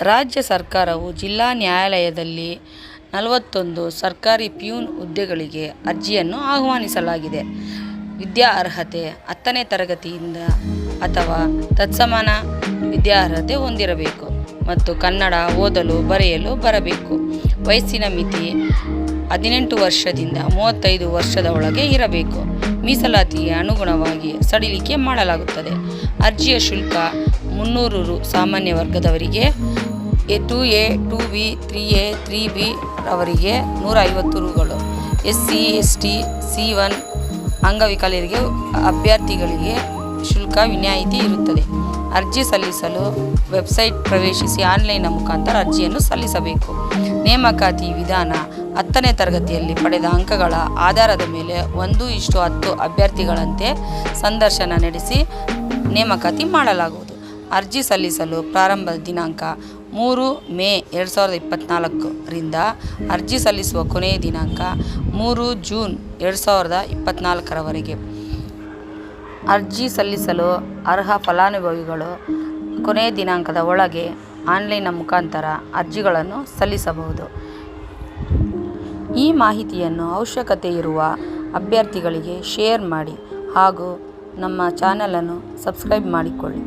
ರಾಜ್ಯ ಸರ್ಕಾರವು ಜಿಲ್ಲಾ ನ್ಯಾಯಾಲಯದಲ್ಲಿ ನಲವತ್ತೊಂದು ಸರ್ಕಾರಿ ಪ್ಯೂನ್ ಹುದ್ದೆಗಳಿಗೆ ಅರ್ಜಿಯನ್ನು ಆಹ್ವಾನಿಸಲಾಗಿದೆ. ವಿದ್ಯಾ ಅರ್ಹತೆ ಹತ್ತನೇ ತರಗತಿಯಿಂದ ಅಥವಾ ತತ್ಸಮಾನ ವಿದ್ಯಾರ್ಹತೆ ಹೊಂದಿರಬೇಕು ಮತ್ತು ಕನ್ನಡ ಓದಲು ಬರೆಯಲು ಬರಬೇಕು. ವಯಸ್ಸಿನ ಮಿತಿ ಹದಿನೆಂಟು ವರ್ಷದಿಂದ ಮೂವತ್ತೈದು ವರ್ಷದ ಒಳಗೆ ಇರಬೇಕು. ಮೀಸಲಾತಿಗೆ ಅನುಗುಣವಾಗಿ ಸಡಿಲಿಕೆ ಮಾಡಲಾಗುತ್ತದೆ. ಅರ್ಜಿಯ ಶುಲ್ಕ ಮುನ್ನೂರು ರು. ಸಾಮಾನ್ಯ ವರ್ಗದವರಿಗೆ A two A, two B, three A, three B ಅವರಿಗೆ ನೂರ ಐವತ್ತು ರುಗಳು. ಎಸ್ ಟಿ ಸಿ ಒನ್ ಅಂಗವಿಕಲರಿಗೆ ಅಭ್ಯರ್ಥಿಗಳಿಗೆ ಶುಲ್ಕ ವಿನಾಯಿತಿ ಇರುತ್ತದೆ. ಅರ್ಜಿ ಸಲ್ಲಿಸಲು ವೆಬ್ಸೈಟ್ ಪ್ರವೇಶಿಸಿ ಆನ್ಲೈನ್ನ ಮುಖಾಂತರ ಅರ್ಜಿಯನ್ನು ಸಲ್ಲಿಸಬೇಕು. ನೇಮಕಾತಿ ವಿಧಾನ ಹತ್ತನೇ ತರಗತಿಯಲ್ಲಿ ಪಡೆದ ಅಂಕಗಳ ಆಧಾರದ ಮೇಲೆ ಒಂದು ಇಷ್ಟು ಹತ್ತು ಅಭ್ಯರ್ಥಿಗಳಂತೆ ಸಂದರ್ಶನ ನಡೆಸಿ ನೇಮಕಾತಿ ಮಾಡಲಾಗುವುದು. ಅರ್ಜಿ ಸಲ್ಲಿಸಲು ಪ್ರಾರಂಭದ ದಿನಾಂಕ ಮೂರು ಮೇ ಎರಡು ಸಾವಿರದ ಇಪ್ಪತ್ನಾಲ್ಕು ರಿಂದ ಅರ್ಜಿ ಸಲ್ಲಿಸುವ ಕೊನೆಯ ದಿನಾಂಕ ಮೂರು ಜೂನ್ ಎರಡು ಸಾವಿರದ ಇಪ್ಪತ್ನಾಲ್ಕರವರೆಗೆ. ಅರ್ಜಿ ಸಲ್ಲಿಸಲು ಅರ್ಹ ಫಲಾನುಭವಿಗಳು ಕೊನೆಯ ದಿನಾಂಕದ ಒಳಗೆ ಆನ್ಲೈನ್ನ ಮುಖಾಂತರ ಅರ್ಜಿಗಳನ್ನು ಸಲ್ಲಿಸಬಹುದು. ಈ ಮಾಹಿತಿಯನ್ನು ಅವಶ್ಯಕತೆ ಇರುವ ಅಭ್ಯರ್ಥಿಗಳಿಗೆ ಶೇರ್ ಮಾಡಿ ಹಾಗೂ ನಮ್ಮ ಚಾನಲನ್ನು ಸಬ್ಸ್ಕ್ರೈಬ್ ಮಾಡಿಕೊಳ್ಳಿ.